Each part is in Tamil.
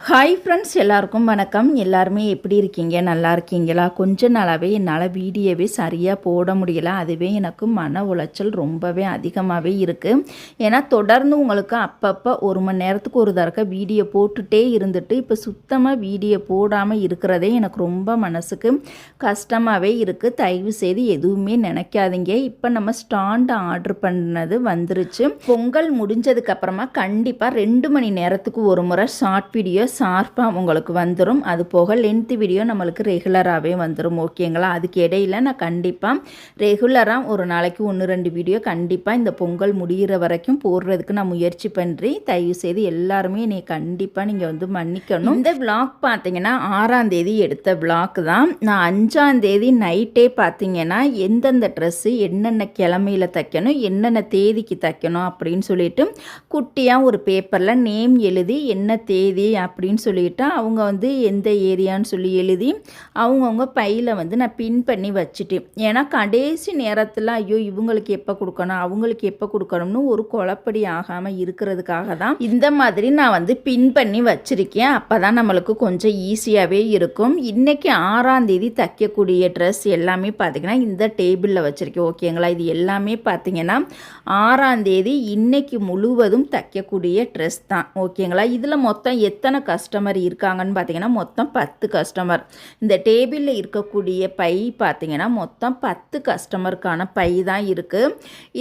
ஹாய் ஃப்ரெண்ட்ஸ் எல்லாருக்கும் வணக்கம். எல்லாருமே எப்படி இருக்கீங்க? நல்லா இருக்கீங்களா? கொஞ்ச நாளாகவே என்னால் வீடியோவே சரியாக போட முடியல. அதுவே எனக்கு மன உளைச்சல் ரொம்பவே அதிகமாகவே இருக்குது ஏன்னா தொடர்ந்து உங்களுக்கு அப்பப்போ ஒரு மணி நேரத்துக்கு ஒரு தடவை வீடியோ போட்டுகிட்டே இருந்துட்டு இப்போ சுத்தமாக வீடியோ போடாமல் இருக்கிறதே எனக்கு ரொம்ப மனசுக்கு கஷ்டமாகவே இருக்குது தயவு செய்து எதுவுமே நினைக்காதீங்க. இப்போ நம்ம ஸ்டாண்டு ஆர்டர் பண்ணது வந்துருச்சு. பொங்கல் முடிஞ்சதுக்கப்புறமா கண்டிப்பாக ரெண்டு மணி நேரத்துக்கு ஒரு முறை ஷார்ட் வீடியோ ஷார்ப்பாக உங்களுக்கு வந்துடும் அது போக லென்த் வீடியோ நம்மளுக்கு ரெகுலராகவே வந்துடும் ஓகேங்களா அதுக்கு இடையில நான் கண்டிப்பாக ரெகுலராக ஒரு நாளைக்கு ஒன்று ரெண்டு வீடியோ கண்டிப்பாக இந்த பொங்கல் முடிகிற வரைக்கும் போடுறதுக்கு நான் முயற்சி பண்ணுறேன் தயவு செய்து எல்லாருமே என்னை கண்டிப்பாக நீங்கள் வந்து மன்னிக்கணும். இந்த விளாக் பார்த்தீங்கன்னா ஆறாம் தேதி எடுத்த விளாக் தான். நான் அஞ்சாம் தேதி நைட்டே பார்த்தீங்கன்னா எந்தெந்த ட்ரெஸ்ஸு என்னென்ன கிழமையில் தைக்கணும் என்னென்ன தேதிக்கு தைக்கணும் அப்படின்னு சொல்லிட்டு குட்டியாக ஒரு பேப்பரில் நேம் எழுதி என்ன தேதி அப்படின்னு சொல்லிட்டு அவங்க வந்து எந்த ஏரியான்னு சொல்லி எழுதி அவங்கவுங்க பையில் வந்து நான் பின் பண்ணி வச்சுட்டேன். ஏன்னா கடைசி நேரத்தில் ஐயோ இவங்களுக்கு எப்போ கொடுக்கணும் அவங்களுக்கு எப்போ கொடுக்கணும்னு ஒரு குழப்படி ஆகாமல் இருக்கிறதுக்காக தான் இந்த மாதிரி நான் வந்து பின் பண்ணி வச்சுருக்கேன். அப்போ தான் நம்மளுக்கு கொஞ்சம் ஈஸியாகவே இருக்கும். இன்றைக்கி ஆறாம் தேதி தைக்கக்கூடிய ட்ரெஸ் எல்லாமே பார்த்திங்கன்னா இந்த டேபிளில் வச்சுருக்கேன். ஓகேங்களா? இது எல்லாமே பார்த்திங்கன்னா ஆறாம் தேதி இன்னைக்கு முழுவதும் தைக்கக்கூடிய ட்ரெஸ் தான். ஓகேங்களா? இதில் மொத்தம் எத்தனை கஸ்டமர் இருக்காங்கன்னு பார்த்தீங்கன்னா மொத்தம் பத்து கஸ்டமர் இந்த டேபிளில் இருக்கக்கூடிய பை பார்த்தீங்கன்னா மொத்தம் பத்து கஸ்டமருக்கான பை தான் இருக்குது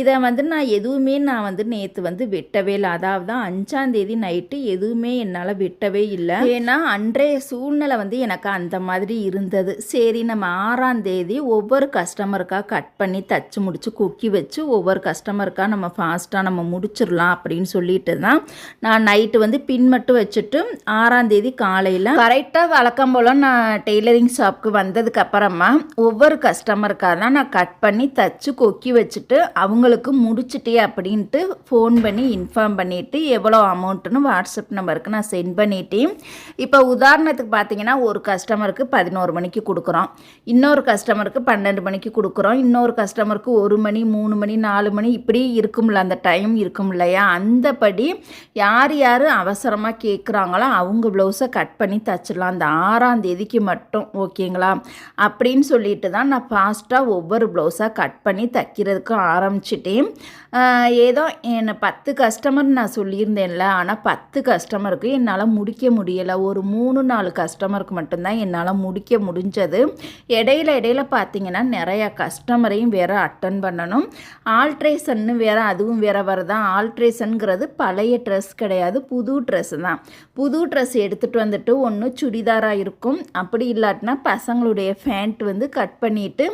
இதை வந்து நான் எதுவுமே நான் வந்து நேற்று வந்து வெட்டவே இல்லை. அதாவது அஞ்சாந்தேதி நைட்டு எதுவுமே என்னால் வெட்டவே இல்லை. ஏன்னா அன்றைய சூழ்நிலை வந்து எனக்கு அந்த மாதிரி இருந்தது. சரி நம்ம ஆறாம் தேதி ஒவ்வொரு கஸ்டமருக்காக கட் பண்ணி தச்சு முடித்து குக்கி வச்சு ஒவ்வொரு கஸ்டமருக்காக நம்ம ஃபாஸ்ட்டாக நம்ம முடிச்சிடலாம் அப்படின்னு சொல்லிட்டு தான் நான் நைட்டு வந்து பின் மட்டும் வச்சுட்டு ஆறாம் தேதி காலையில் கரெக்டாக வழக்கம் போல் நான் டெய்லரிங் ஷாப்புக்கு வந்ததுக்கு அப்புறமா ஒவ்வொரு கஸ்டமருக்காக தான் நான் கட் பண்ணி தச்சு கொக்கி வச்சுட்டு அவங்களுக்கு முடிச்சிட்டே அப்படின்ட்டு ஃபோன் பண்ணி இன்ஃபார்ம் பண்ணிவிட்டு எவ்வளோ அமௌண்ட்டுன்னு வாட்ஸ்அப் நம்பருக்கு நான் சென்ட் பண்ணிட்டேன். இப்போ உதாரணத்துக்கு பார்த்தீங்கன்னா ஒரு கஸ்டமருக்கு பதினோரு மணிக்கு கொடுக்குறோம். இன்னொரு கஸ்டமருக்கு பன்னெண்டு மணிக்கு கொடுக்குறோம். இன்னொரு கஸ்டமருக்கு ஒரு மணி மூணு மணி நாலு மணி இப்படி இருக்கும்ல அந்த டைம் இருக்கும் இல்லையா? அந்தபடி யார் யார் அவசரமாக கேட்குறாங்களோ அவங்க ப்ளவுஸை கட் பண்ணி தச்சிடலாம். அந்த ஆறாம் தேதிக்கு மட்டும் ஓகேங்களா அப்படின்னு சொல்லிட்டு தான் நான் ஃபாஸ்ட்டாக ஒவ்வொரு ப்ளவுஸாக கட் பண்ணி தைக்கிறதுக்கு ஆரம்பிச்சிட்டேன். ஏதோ என்னை பத்து கஸ்டமர் நான் சொல்லியிருந்தேன்ல ஆனால் பத்து கஸ்டமருக்கு என்னால் முடிக்க முடியலை. ஒரு மூணு நாலு கஸ்டமருக்கு மட்டும்தான் என்னால் முடிக்க முடிஞ்சது. இடையில இடையில பார்த்தீங்கன்னா நிறையா கஸ்டமரையும் வேறு அட்டன் பண்ணணும். ஆல்ட்ரேஷன்னு வேறு அதுவும் வேறு வருதான் ஆல்ட்ரேஷனுங்கிறது பழைய ட்ரெஸ் கிடையாது புது ட்ரெஸ் தான். புது ட்ரெஸ் எடுத்துகிட்டு வந்துட்டு ஒன்று சுடிதாராக இருக்கும். அப்படி இல்லாட்டினா பசங்களுடைய ஃபேண்ட் வந்து கட் பண்ணிவிட்டு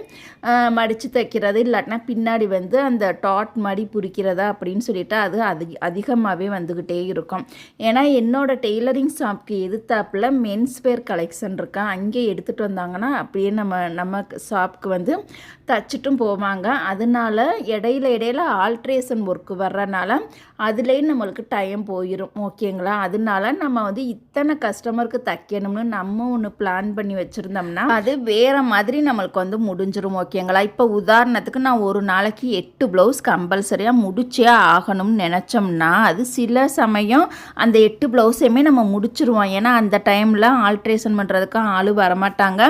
மடித்து தைக்கிறது இல்லாட்டினா பின்னாடி வந்து அந்த டாட் மாதிரி பிடிக்கிறதா அப்படின்னு சொல்லிட்டு அது அதிக அதிகமாகவே வந்துக்கிட்டே இருக்கும். ஏன்னா என்னோடய டெய்லரிங் ஷாப்க்கு எதிர்த்தாப்பில் மென்ஸ் வேர் கலெக்ஷன் இருக்கா அங்கே எடுத்துகிட்டு வந்தாங்கன்னா அப்படியே நம்ம நம்ம ஷாப்க்கு வந்து தச்சுட்டும் போவாங்க. அதனால இடையில இடையில ஆல்ட்ரேஷன் ஒர்க்கு வர்றனால அதுலேயும் நம்மளுக்கு டைம் போயிடும் ஓகேங்களா அதனால நம்ம வந்து இத்தனை கஸ்டமருக்கு தைக்கணும்னு நம்ம ஒன்று பிளான் பண்ணி வச்சுருந்தோம்னா அது வேறு மாதிரி நம்மளுக்கு வந்து முடிஞ்சிடும் ஓகேங்களா இப்போ உதாரணத்துக்கு நான் ஒரு நாளைக்கு எட்டு ப்ளவுஸ் கம்பல்சரியாக முடிச்சே ஆகணும்னு நினச்சோம்னா அது சில சமயம் அந்த எட்டு ப்ளவுஸையுமே நம்ம முடிச்சிருவோம். ஏன்னா அந்த டைமில் ஆல்ட்ரேஷன் பண்ணுறதுக்கு ஆள் வரமாட்டாங்க.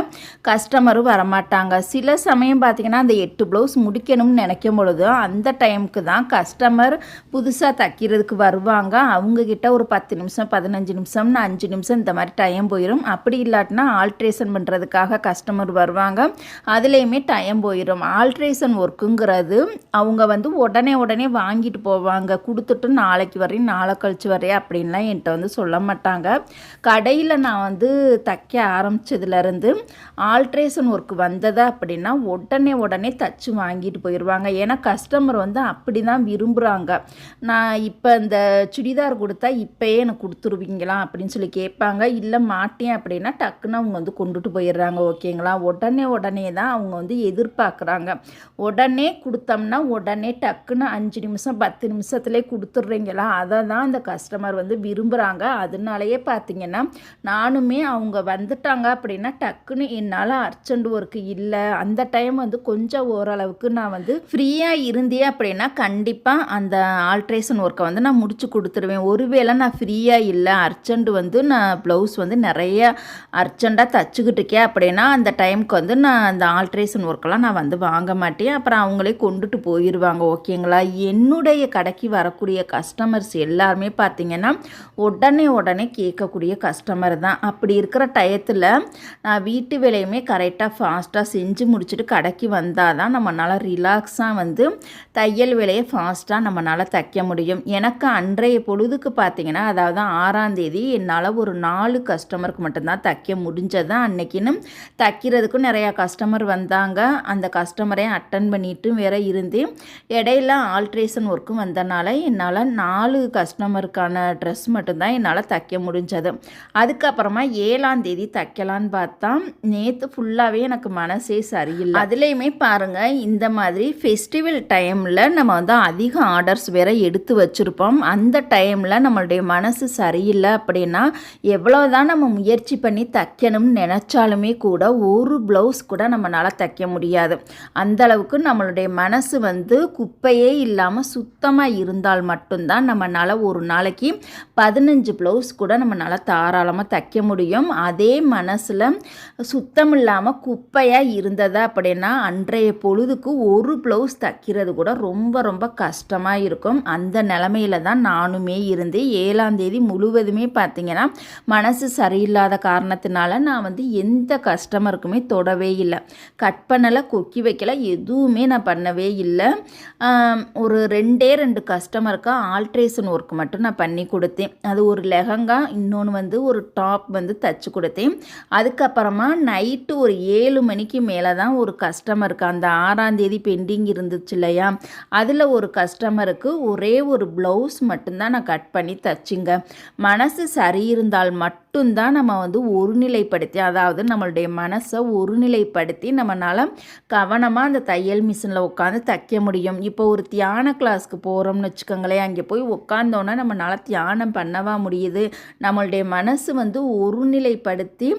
கஸ்டமரும் வரமாட்டாங்க. சில சமயம் பார்த்திங்கன்னா அந்த எட்டு ப்ளவுஸ் முடிக்கணும்னு நினைக்கும் பொழுது அந்த டைமுக்கு தான் கஸ்டமர் புதுசாக தைக்கிறதுக்கு வருவாங்க. அவங்கக்கிட்ட ஒரு பத்து நிமிஷம் பதினஞ்சு நிமிஷம்னு அஞ்சு நிமிஷம் இந்த மாதிரி டைம் போயிடும் அப்படி இல்லாட்டினா ஆல்ட்ரேஷன் பண்ணுறதுக்காக கஸ்டமர் வருவாங்க. அதுலேயுமே டைம் போயிடும் ஆல்ட்ரேஷன் ஒர்க்குங்கிறது அவங்க வந்து உடனே உடனே வாங்கிட்டு போவாங்க. கொடுத்துட்டு நாளைக்கு வரையும் நாளை கழிச்சு வரையும் அப்படின்லாம் என்கிட்ட வந்து சொல்ல மாட்டாங்க. கடையில் நான் வந்து தைக்க ஆரம்பித்ததுலேருந்து ஆல்ட்ரேஷன் ஒர்க் வந்ததா அப்படின்னா உடனே உடனே தச்சு வாங்கிட்டு போயிடுவாங்க ஏன்னா கஸ்டமர் வந்து அப்படி தான் விரும்புகிறாங்க நான் இப்போ இந்த சுடிதார் கொடுத்தா இப்போயே எனக்கு கொடுத்துருவீங்களா? அப்படின்னு சொல்லி கேட்பாங்க. இல்லை மாட்டேன் அப்படின்னா டக்குன்னு அவங்க வந்து கொண்டுட்டு போயிடுறாங்க. ஓகேங்களா உடனே உடனே தான் அவங்க வந்து எதிர்பார்க்குறாங்க. உடனே கொடுத்தோம்னா உடனே டக்குன்னு அஞ்சு நிமிஷம் பத்து நிமிஷத்துலேயே கொடுத்துட்றீங்களா? அதை தான் அந்த கஸ்டமர் வந்து விரும்புகிறாங்க அதனாலயே பார்த்தீங்கன்னா நானுமே அவங்க வந்துட்டாங்க அப்படின்னா டக்குன்னு என்னால் அர்ஜென்ட் ஒர்க்கு இல்லை. அந்த டைம் வந்து கொஞ்சம் ஓரளவுக்கு நான் வந்து ஃப்ரீயாக இருந்தே அப்படின்னா கண்டிப்பாக அந்த ஆல்ட்ரேஷன் ஒர்க்கை வந்து நான் முடிச்சு கொடுத்துருவேன். ஒருவேளை நான் ஃப்ரீயாக இல்லை அர்ஜென்ட் வந்து நான் ப்ளவுஸ் வந்து நிறைய அர்ஜெண்ட்டாக தச்சுக்கிட்டு இருக்கேன் அப்படின்னா அந்த டைமுக்கு வந்து நான் அந்த ஆல்ட்ரேஷன் ஒர்க்கெல்லாம் நான் வந்து வாங்க மாட்டேன். அப்புறம் அவங்களே கொண்டுட்டு போயிடுவாங்க ஓகேங்களா என்னுடைய கடைக்கு வரக்கூடிய கஸ்டமர்ஸ் எல்லாருமே பார்த்தீங்கன்னா உடனே உடனே கேட்கக்கூடிய கஸ்டமர் தான். அப்படி இருக்கிற டயத்தில் நான் வீட்டு வேலையுமே கரெக்டாக ஃபாஸ்ட்டாக செஞ்சு முடிச்சுட்டு கடைக்கு வந்தால் தான் நம்மளால் ரிலாக்ஸாக வந்து தையல் வேலையை ஃபாஸ்ட்டாக நம்மளால் தைக்க முடியும். எனக்கு அன்றைய பொழுதுக்கு பார்த்தீங்கன்னா அதாவது ஆறாம் தேதி என்னால் ஒரு நாலு கஸ்டமருக்கு மட்டும்தான் தைக்க முடிஞ்சது அன்னைக்குன்னு தைக்கிறதுக்கும் நிறையா கஸ்டமர் வந்தாங்க. அந்த கஸ்டமரை அட்டன் பண்ணிட்டு வேற இருந்து இடையில ஆல்ட்ரேஷன் ஒர்க்கும் வந்தனால என்னால் நாலு கஸ்டமருக்கான ட்ரெஸ் மட்டும்தான் என்னால் தைக்க முடிஞ்சது. அதுக்கப்புறமா ஏழாம் தேதி தைக்கலான்னு பார்த்தா நேற்று ஃபுல்லாகவே எனக்கு மனசே சரியில்லை. அதுலேயுமே பாருங்கள் இந்த மாதிரி ஃபெஸ்டிவல் டைமில் நம்ம வந்து அதிக ஆர்டர்ஸ் வேற எடுத்து வச்சுருப்போம். அந்த டைமில் நம்மளுடைய மனசு சரியில்லை அப்படின்னா எவ்வளோ தான் நம்ம முயற்சி பண்ணி தைக்கணும்னு நினச்சாலுமே கூட ஒரு ப்ளவுஸ் கூட நம்மளால் தைக்க முடியாது. அந்த அளவுக்கு நம்மளுடைய மனசு வந்து குப்பையே இல்லாமல் சுத்தமாக இருந்தால் மட்டும்தான் நம்மளால் ஒரு நாளைக்கு பதினஞ்சு ப்ளவுஸ் கூட நம்மளால் தாராளமாக தைக்க முடியும். அதே மனசில் சுத்தம் இல்லாமல் குப்பையாக இருந்ததா அப்படின்னா அன்றைய பொழுதுக்கு ஒரு ப்ளவுஸ் தைக்கிறது கூட ரொம்ப ரொம்ப கஷ்டமாக இருக்கும். அந்த நிலமையில தான் நானுமே இருந்து ஏழாம் தேதி முழுவதுமே பார்த்திங்கன்னா மனசு சரியில்லாத காரணத்தினால நான் வந்து எந்த கஸ்டமருக்குமே தொடவே இல்லை. கட் பண்ணலை கொக்கி வைக்கல எதுவுமே நான் பண்ணவே இல்லை. ஒரு ரெண்டே ரெண்டு கஸ்டமருக்கு ஆல்ட்ரேஷன் ஒர்க் மட்டும் நான் பண்ணி கொடுத்தேன். அது ஒரு லெஹங்கா இன்னொன்று வந்து ஒரு டாப் வந்து தச்சு கொடுத்தேன். அதுக்கப்புறமா நைட்டு ஒரு ஏழு மணிக்கு மேலே தான் ஒரு கஸ்டமருக்கு அந்த ஆறாந்தேதி பெண்டிங் இருந்துச்சு இல்லையா? அதில் ஒரு கஸ்டமருக்கு ஒரே ஒரு ப்ளவுஸ் மட்டும்தான் நான் கட் பண்ணி தச்சுங்க. மனசு சரி இருந்தால் மட்டும்தான் நம்ம வந்து ஒருநிலைப்படுத்தி அதாவது நம்மளுடைய மனசை ஒருநிலைப்படுத்தி நம்மளால் கவனமாக அந்த தையல் மிஷினில் உட்காந்து தைக்க முடியும். இப்போ ஒரு தியான கிளாஸ்க்கு போகிறோம்னு வச்சுக்கோங்களேன் அங்கே போய் உட்காந்தோன்னா நம்மளால் தியானம் பண்ணவா முடியுது? நம்மளுடைய மனசு வந்து ஒருநிலைப்படுத்தி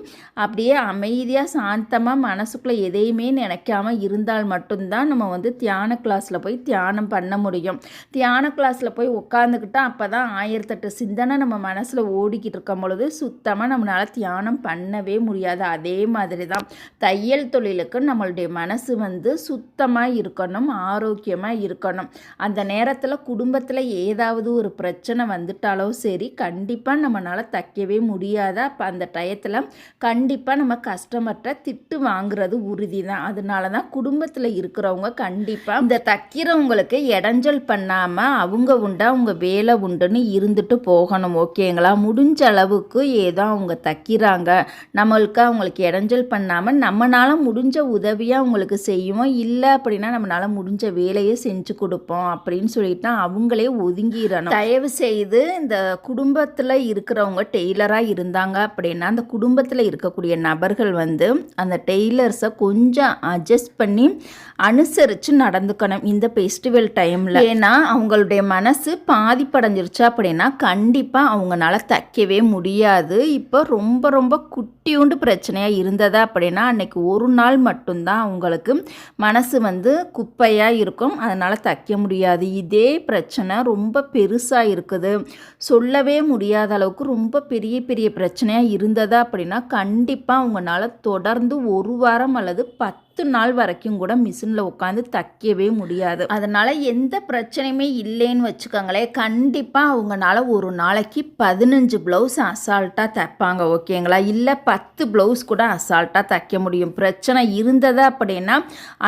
அப்படியே அமைதியாக சாந்தமாக மனசுக்குள்ளே எதையுமே நினைக்காம இருந்தால் மட்டும்தான் நம்ம வந்து தியான கிளாஸில் போய் தியானம் பண்ண முடியும். தியான கிளாஸில் போய் உட்காந்துக்கிட்டா அப்போ தான் ஆயிரத்தெட்டு சிந்தனை நம்ம மனசில் ஓடிக்கிட்டு இருக்கும் பொழுது சுத்தமாக நம்மளால் தியானம் பண்ணவே முடியாது. அதே மாதிரி தான் தையல் தொழிலுக்கு நம்மளுடைய மனசு வந்து சுத்தமாக இருக்கணும் ஆரோக்கியமாக இருக்கணும். அந்த நேரத்தில் குடும்பத்தில் ஏதாவது ஒரு பிரச்சனை வந்துட்டாலோ சரி கண்டிப்பாக நம்மளால் தைக்கவே முடியாத. அப்போ அந்த டயத்தில் கண்டிப்பாக நம்ம கஸ்டமர்கிட்ட திட்டு வாங்குறது உறுதி தான் அதனால தான் குடும்பத்தில் இருக்கிறவங்க கண்டிப்பாக இந்த தைக்கிறவங்களுக்கு இடைஞ்சல் பண்ணாமல் அவங்க உண்டா அவங்க வேலை உண்டுன்னு இருந்துட்டு போகணும் ஓகேங்களா? முடிஞ்ச அளவுக்கு ஏதோ அவங்க தைக்கிறாங்க. நம்மளுக்கு அவங்களுக்கு இடைஞ்சல் பண்ணாமல் நம்மளால் முடிஞ்ச உதவியாக அவங்களுக்கு செய்வோம் இல்லை அப்படின்னா நம்மளால் முடிஞ்ச வேலையை செஞ்சு கொடுப்போம் அப்படின்னு சொல்லிட்டு அவங்களே ஒதுங்கிடணும். தயவு செய்து இந்த குடும்பத்தில் இருக்கிறவங்க டெய்லராக இருந்தாங்க அப்படின்னா அந்த குடும்பத்தில் இருக்கக்கூடிய நபர்கள் வந்து அந்த டெய்லர்ஸை கொஞ்சம் அட்ஜஸ்ட் பண்ணி அனுசரித்து நடந்துக்கணும் இந்த ஃபெஸ்டிவல் டைமில் ஏன்னா அவங்களுடைய மனசு பாதிப்படைஞ்சிருச்சு அப்படின்னா கண்டிப்பாக அவங்களால தைக்கவே முடியாது. இப்போ ரொம்ப ரொம்ப குட்டியூண்டு பிரச்சனையாக இருந்ததா அப்படின்னா அன்னைக்கு ஒரு நாள் மட்டும்தான் அவங்களுக்கு மனசு வந்து குப்பையாக இருக்கும். அதனால் தைக்க முடியாது. இதே பிரச்சனை ரொம்ப பெருசாக இருக்குது. சொல்லவே முடியாத அளவுக்கு ரொம்ப பெரிய பெரிய பிரச்சனையாக இருந்ததா அப்படின்னா கண்டிப்பாக அவங்களால தொடர்ந்து ஒரு வாரம் அல்லது பத்து பத்து நாள் வரைக்கும் கூட மிஷினில் உட்காந்து தைக்கவே முடியாது. அதனால் எந்த பிரச்சனையுமே இல்லைன்னு வச்சுக்கோங்களேன். கண்டிப்பாக அவங்கனால ஒரு நாளைக்கு பதினஞ்சு ப்ளவுஸ் அசால்ட்டாக தைப்பாங்க ஓகேங்களா? இல்லை பத்து ப்ளவுஸ் கூட அசால்ட்டாக தைக்க முடியும். பிரச்சனை இருந்தது அப்படின்னா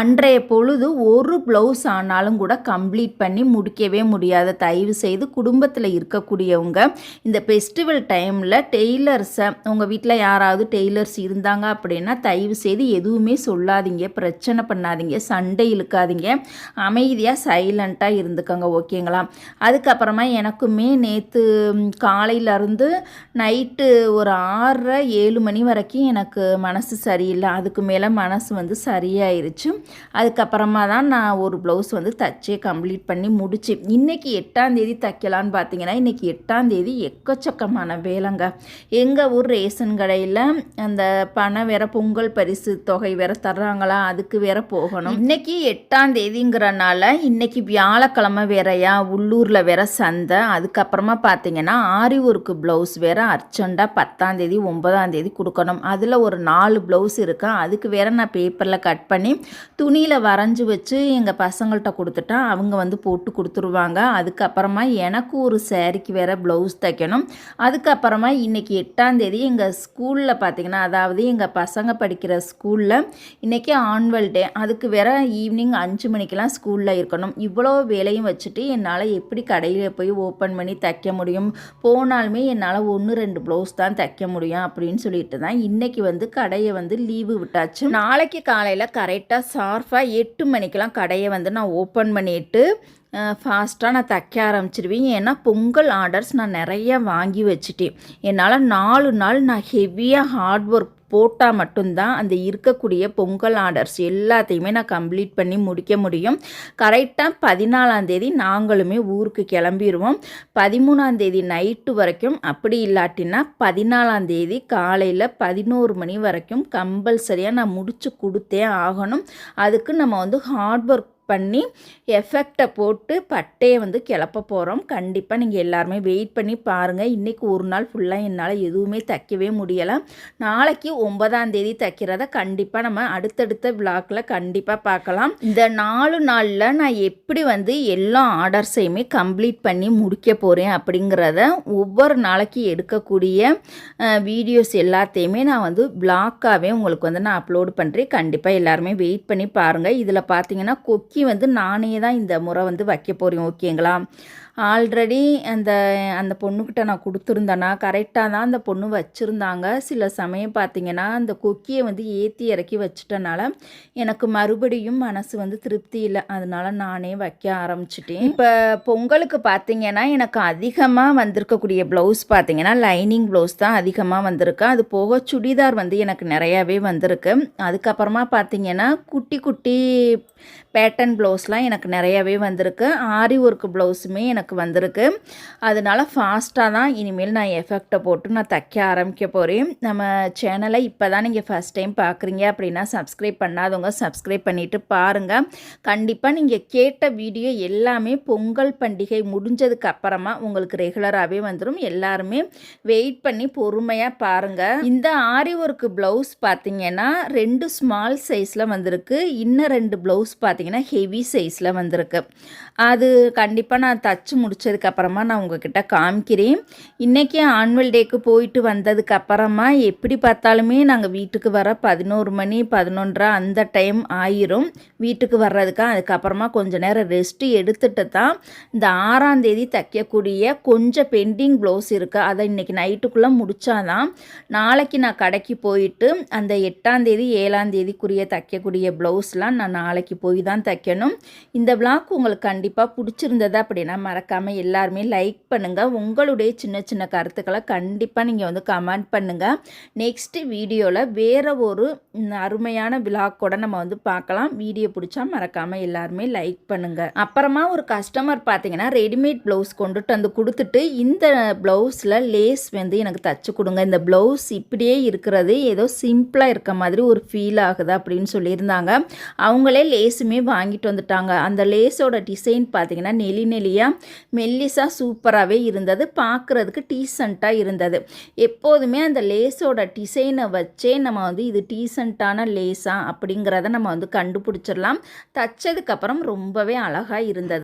அன்றைய பொழுது ஒரு ப்ளவுஸ் ஆனாலும் கூட கம்ப்ளீட் பண்ணி முடிக்கவே முடியாது. தயவு செய்து குடும்பத்தில் இருக்கக்கூடியவங்க இந்த ஃபெஸ்டிவல் டைமில் டெய்லர்ஸை உங்கள் வீட்டில் யாராவது டெய்லர்ஸ் இருந்தாங்க அப்படின்னா தயவு செய்து எதுவுமே சொல்லாதீங்க. பிரச்சனை பண்ணாதீங்க சண்டை இழுக்காதீங்க அமைதியாக சைலண்ட்டாக இருந்துக்கோங்க ஓகேங்களா? அதுக்கப்புறமா எனக்குமே நேற்று காலையிலேருந்து நைட்டு ஒரு ஆறரை ஏழு மணி வரைக்கும் எனக்கு மனசு சரியில்லை. அதுக்கு மேலே மனசு வந்து சரியாயிருச்சு. அதுக்கப்புறமா தான் நான் ஒரு ப்ளவுஸ் வந்து தச்சே கம்ப்ளீட் பண்ணி முடிச்சு. இன்றைக்கி எட்டாந்தேதி தைக்கலான்னு பார்த்தீங்கன்னா இன்றைக்கி எட்டாந்தேதி எக்கச்சக்கமான வேலைங்க. எங்கள் ஊர் ரேஷன் கடையில் அந்த பணம் வேற பொங்கல் பரிசு தொகை வேற தர்றாங்களா இல்லைங்களா அதுக்கு வேற போகணும். இன்னைக்கு எட்டாம் தேதிங்கிறனால இன்னைக்கு வியாழக்கிழமை வேறையா உள்ளூரில் வேற சந்தை. அதுக்கப்புறமா பார்த்தீங்கன்னா ஆரி ஒர்க்கு ப்ளவுஸ் வேற அர்ஜெண்டாக பத்தாம் தேதி ஒன்பதாம் தேதி கொடுக்கணும். அதில் ஒரு நாலு ப்ளவுஸ் இருக்கா. அதுக்கு வேற நான் பேப்பரில் கட் பண்ணி துணியில் வரைஞ்சி வச்சு எங்கள் பசங்கள்கிட்ட கொடுத்துட்டா அவங்க வந்து போட்டு கொடுத்துருவாங்க. அதுக்கப்புறமா எனக்கு ஒரு சேரீக்கு வேற ப்ளவுஸ் தைக்கணும். அதுக்கப்புறமா இன்னைக்கு எட்டாம் தேதி எங்கள் ஸ்கூலில் பார்த்தீங்கன்னா அதாவது எங்கள் பசங்க படிக்கிற ஸ்கூலில் இன்றைக்கி ஆன்வல் டே அதுக்கு வேற ஈவினிங் அஞ்சு மணிக்கெலாம் ஸ்கூலில் இருக்கணும். இவ்வளோ வேலையும் வச்சுட்டு என்னால் எப்படி கடையில் போய் ஓப்பன் பண்ணி தைக்க முடியும்? போனாலுமே என்னால் ஒன்று ரெண்டு ப்ளவுஸ் தான் தைக்க முடியும் அப்படின்னு சொல்லிட்டு தான் இன்றைக்கி வந்து கடையை வந்து லீவு விட்டாச்சு. நாளைக்கு காலையில் கரெக்டாக ஷார்ப்பாக எட்டு மணிக்கெலாம் கடையை வந்து நான் ஓப்பன் பண்ணிவிட்டு ஃபாஸ்ட்டாக நான் தைக்க ஆரம்பிச்சிருவேன். ஏன்னா பொங்கல் ஆர்டர்ஸ் நான் நிறைய வாங்கி வச்சுட்டேன். என்னால் நாலு நாள் நான் ஹெவியாக ஹார்ட் ஒர்க் போட்டால் மட்டும்தான் அந்த இருக்கக்கூடிய பொங்கல் ஆர்டர்ஸ் எல்லாத்தையுமே நான் கம்ப்ளீட் பண்ணி முடிக்க முடியும். கரெக்டாக பதினாலாந்தேதி நாங்களுமே ஊருக்கு கிளம்பிடுவோம் பதிமூணாந்தேதி நைட்டு வரைக்கும் அப்படி இல்லாட்டினா பதினாலாந்தேதி காலையில் பதினோரு மணி வரைக்கும் கம்பல்சரியாக நான் முடிச்சு கொடுத்தே ஆகணும். அதுக்கு நம்ம வந்து ஹார்ட் ஒர்க் பண்ணி எஃபெக்டை போட்டு பட்டையை வந்து கிளப்ப போகிறோம் கண்டிப்பாக நீங்கள் எல்லாருமே வெயிட் பண்ணி பாருங்கள் இன்றைக்கி ஒரு நாள் ஃபுல்லாக என்னால் எதுவுமே தைக்கவே முடியலை. நாளைக்கு ஒன்பதாம் தேதி தைக்கிறத கண்டிப்பாக நம்ம அடுத்தடுத்த விழாக்கில் கண்டிப்பாக பார்க்கலாம். இந்த நாலு நாளில் நான் எப்படி வந்து எல்லா ஆர்டர்ஸையுமே கம்ப்ளீட் பண்ணி முடிக்க போகிறேன் அப்படிங்கிறத ஒவ்வொரு நாளைக்கு எடுக்கக்கூடிய வீடியோஸ் எல்லாத்தையுமே நான் வந்து பிளாக்காகவே உங்களுக்கு வந்து நான் அப்லோடு பண்ணுறேன் கண்டிப்பாக எல்லாருமே வெயிட் பண்ணி பாருங்கள் இதில் பார்த்தீங்கன்னா கொக்கி வந்து நானே தான் இந்த முறை வந்து வைக்க போகிறேன் ஓகேங்களா? ஆல்ரெடி அந்த அந்த பொண்ணுக்கிட்ட நான் கொடுத்துருந்தேன்னா கரெக்டாக தான் அந்த பொண்ணு வச்சுருந்தாங்க. சில சமயம் பார்த்திங்கன்னா அந்த கொக்கியை வந்து ஏற்றி இறக்கி வச்சுட்டனால எனக்கு மறுபடியும் மனசு வந்து திருப்தி இல்லை. அதனால நானே வைக்க ஆரம்பிச்சிட்டேன். இப்போ பொங்கலுக்கு பார்த்திங்கன்னா எனக்கு அதிகமாக வந்திருக்கக்கூடிய ப்ளவுஸ் பார்த்திங்கன்னா லைனிங் ப்ளவுஸ் தான் அதிகமாக வந்திருக்கு. அது போக சுடிதார் வந்து எனக்கு நிறையாவே வந்திருக்கு. அதுக்கப்புறமா பார்த்திங்கன்னா குட்டி குட்டி பேட்டன் ப்ளவுஸ்லாம் எனக்கு நிறையாவே வந்திருக்கு. ஆரி ஒர்க் ப்ளவுஸுமே எனக்கு வந்திருக்கு. அதனால ஃபாஸ்ட்டாக தான் இனிமேல் நான் எஃபெக்டை போட்டு நான் தைக்க ஆரம்பிக்க போகிறேன் நம்ம சேனலை இப்போ தான் நீங்கள் ஃபஸ்ட் டைம் பார்க்குறீங்க அப்படின்னா சப்ஸ்கிரைப் பண்ணாதவங்க சப்ஸ்கிரைப் பண்ணிவிட்டு பாருங்கள் கண்டிப்பாக நீங்கள் கேட்ட வீடியோ எல்லாமே பொங்கல் பண்டிகை முடிஞ்சதுக்கு அப்புறமா உங்களுக்கு ரெகுலராகவே வந்துடும் எல்லாருமே வெயிட் பண்ணி பொறுமையாக பாருங்கள் இந்த ஆரி ஒர்க் ப்ளவுஸ் பார்த்தீங்கன்னா ரெண்டு ஸ்மால் சைஸில் வந்திருக்கு. இன்னும் ரெண்டு ப்ளவுஸ் பார்த்தீங்கன்னா ஹெவி சைஸில் வந்திருக்கு. அது கண்டிப்பாக நான் தச்சு முடிச்சதுக்கப்புறமா நான் உங்ககிட்ட காமிக்கிறேன். இன்றைக்கி ஆனுவல் டேக்கு போயிட்டு வந்ததுக்கப்புறமா எப்படி பார்த்தாலுமே நாங்கள் வீட்டுக்கு வர பதினோரு மணி பதினொன்றரை அந்த டைம் ஆயிரும். வீட்டுக்கு வர்றதுக்கு அதுக்கப்புறமா கொஞ்சம் நேரம் ரெஸ்ட்டு எடுத்துட்டு தான் இந்த ஆறாம் தேதி தைக்கக்கூடிய கொஞ்சம் பெண்டிங் ப்ளவுஸ் இருக்குது அதை இன்றைக்கி நைட்டுக்குள்ளே முடித்தாதான் நாளைக்கு நான் கடைக்கு போயிட்டு அந்த எட்டாம் தேதி ஏழாம் தேதிக்குரிய தைக்கக்கூடிய ப்ளவுஸ்லாம் நான் நாளைக்கு போய் தான் தைக்கணும். இந்த விளாக் உங்களுக்கு கண்டிப்பாக பிடிச்சிருந்தது அப்படின்னா மறக்காமல் எல்லாருமே லைக் பண்ணுங்கள் உங்களுடைய சின்ன சின்ன கருத்துக்களை கண்டிப்பாக நீங்கள் வந்து கமெண்ட் பண்ணுங்கள் நெக்ஸ்ட்டு வீடியோவில் வேறு ஒரு அருமையான விழாக்கோட நம்ம வந்து பார்க்கலாம். வீடியோ பிடிச்சா மறக்காமல் எல்லாருமே லைக் பண்ணுங்கள் அப்புறமா ஒரு கஸ்டமர் பார்த்தீங்கன்னா ரெடிமேட் ப்ளவுஸ் கொண்டுட்டு வந்து கொடுத்துட்டு இந்த ப்ளவுஸில் லேஸ் வந்து எனக்கு தச்சு கொடுங்க. இந்த ப்ளவுஸ் இப்படியே இருக்கிறது ஏதோ சிம்பிளாக இருக்க மாதிரி ஒரு ஃபீல் ஆகுது அப்படின்னு சொல்லியிருந்தாங்க. அவங்களே லேஸுமே வாங்கிட்டு வந்துட்டாங்க. அந்த லேஸோட டிசைன் பார்த்தீங்கன்னா நெலி நெலியாக மெல்லிஸாக சூப்பராகவே இருந்தது. பார்க்குறதுக்கு டீசண்ட்டாக இருந்தது. எப்போதுமே அந்த லேஸோட டிசைனை வச்சே நம்ம வந்து இது டீசண்ட்டான லேஸா அப்படிங்கிறத நம்ம வந்து கண்டுபிடிச்சிடலாம். தச்சதுக்கப்புறம் ரொம்பவே அழகாக இருந்தது.